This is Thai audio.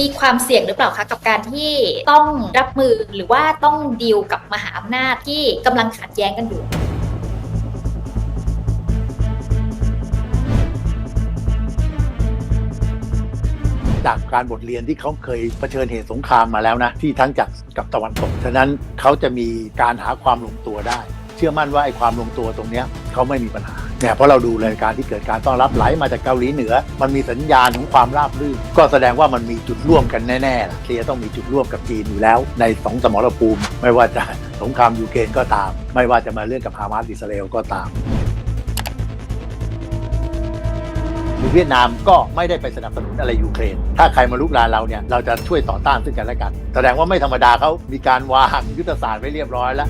มีความเสี่ยงหรือเปล่าคะกับการที่ต้องรับมือหรือว่าต้องดีลกับมหาอำนาจที่กำลังขัดแย้งกันอยู่จากการบทเรียนที่เขาเคยเผชิญเหตุสงครามมาแล้วนะ ที่ทั้งจากกับตะวันตก ฉะนั้นเขาจะมีการหาความลงตัวได้ เชื่อมั่นว่าไอ้ความลงตัวตรงเนี้ย เขาไม่มีปัญหาเนี่ยเพราะเราดูเลยการที่เกิดการต้อนรับไหลมาจากเกาหลีเหนือ มันมีสัญญาณของความราบรื่น ก็แสดงว่ามันมีจุดร่วมกันแน่ๆล่ะเคลียต้องมีจุดร่วมกับจีนอยู่แล้วในสองสมรภูมิ ไม่ว่าจะสงครามยูเครนก็ตาม ไม่ว่าจะมาเรื่องกับฮามาสอิสราเอลก็ตามเวียดนามก็ไม่ได้ไปสนับสนุนอะไรยูเครน ถ้าใครมาลุกลานเราเนี่ย เราจะช่วยต่อต้านซึ่งกันและกัน แสดงว่าไม่ธรรมดาเขามีการวางยุทธศาสตร์ไว้เรียบร้อยแล้ว